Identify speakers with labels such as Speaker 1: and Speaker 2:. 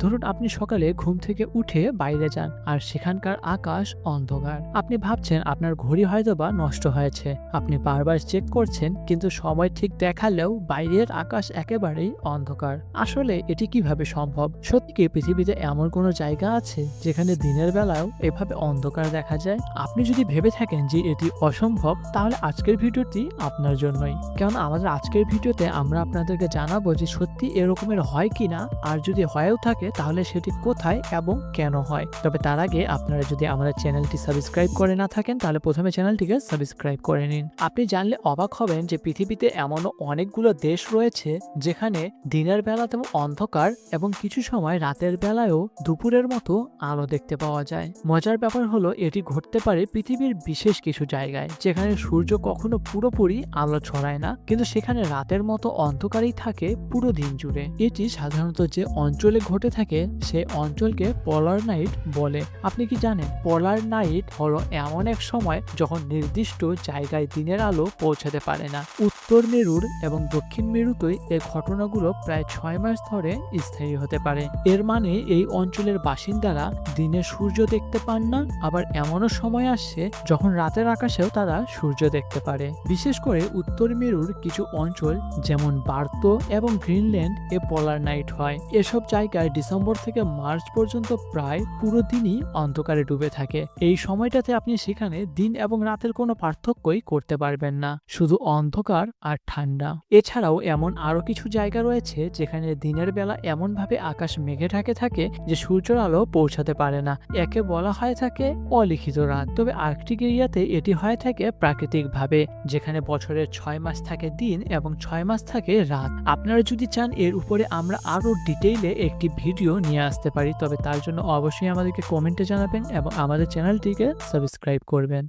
Speaker 1: ধরুন আপনি সকালে ঘুম থেকে উঠে বাইরে যান আর সেখানকার আকাশ অন্ধকার। আপনি ভাবছেন আপনার ঘড়ি হয়তো বা নষ্ট হয়েছে। আপনি বারবার চেক করছেন, কিন্তু সময় ঠিক দেখালেও বাইরের আকাশ একেবারেই অন্ধকার। আসলে এটি কীভাবে সম্ভব? সত্যি কি পৃথিবীতে এমন কোনো জায়গা আছে যেখানে দিনের বেলাও এভাবে অন্ধকার দেখা যায়? আপনি যদি ভেবে থাকেন যে এটি অসম্ভব, তাহলে আজকের ভিডিওটি আপনার জন্যই। কেননা আমাদের আজকের ভিডিওতে আমরা আপনাদেরকে জানাব যে সত্যি এরকমের হয় কিনা? আর যদি হয়েও থাকে তাহলে সেটি কোথায় এবং কেন হয়? তবে তার আগে আপনারা যদি আমাদের চ্যানেলটি সাবস্ক্রাইব করে না থাকেন, তাহলে প্রথমে চ্যানেলটিকে সাবস্ক্রাইব করে নিন। আপনি জানলে অবাক হবেন যে পৃথিবীতে এমনও অনেকগুলো দেশ রয়েছে, যেখানে দিনের বেলাতেও অন্ধকার এবং কিছু সময় রাতের বেলায়ও দুপুরের মতো আলো দেখতে পাওয়া যায়। মজার ব্যাপার হলো, এটি ঘটতে পারে পৃথিবীর বিশেষ কিছু জায়গায়, যেখানে সূর্য কখনো পুরোপুরি আলো ছড়ায় না, কিন্তু সেখানে রাতের মতো অন্ধকারই থাকে পুরো দিন জুড়ে। এটি সাধারণত যে অঞ্চলে ঘটে থাকে, সেই অঞ্চলকে পলার নাইট বলে। আপনি কি জানেন পলার নাইট হলো এমন এক সময় যখন নির্দিষ্ট জায়গায় দিনের আলো পৌঁছাতে পারে না। উত্তর মেরুর এবং দক্ষিণ মেরুতেই এই ঘটনাগুলো প্রায় ছয় মাস ধরে স্থায়ী হতে পারে। এর মানে এই অঞ্চলের বাসিন্দারা দিনে সূর্য দেখতে পান না, আবার এমনও সময় আসছে যখন রাতের আকাশেও তারা সূর্য দেখতে পারে। বিশেষ করে উত্তর মেরুর কিছু অঞ্চল যেমন বার্তো এবং গ্রিনল্যান্ড এ পলার নাইট হয়। এসব জায়গায় ডিসেম্বর থেকে মার্চ পর্যন্ত প্রায় পুরো দিনই অন্ধকারে ডুবে থাকে। এই সময়টাতে আপনি সেখানে দিন এবং রাতের কোনো পার্থক্যই করতে পারবেন না, শুধু অন্ধকার আর ঠান্ডা। এছাড়াও এমন আরও কিছু জায়গা রয়েছে যেখানে দিনের বেলা এমনভাবে আকাশ মেঘে ঢাকে থাকে যে সূর্যের আলো পৌঁছাতে পারে না। একে বলা হয় থাকে অলিখিত রাত। তবে আর্কটিক এরিয়াতে এটি হয় থাকে প্রাকৃতিকভাবে, যেখানে বছরের ছয় মাস থাকে দিন এবং ছয় মাস থাকে রাত। আপনারা যদি চান এর উপরে আমরা আরও ডিটেইলে একটি ভিডিও নিয়ে আসতে পারি, তবে তার জন্য অবশ্যই আমাদেরকে কমেন্টে জানাবেন এবং আমাদের চ্যানেলটিকে সাবস্ক্রাইব করবেন।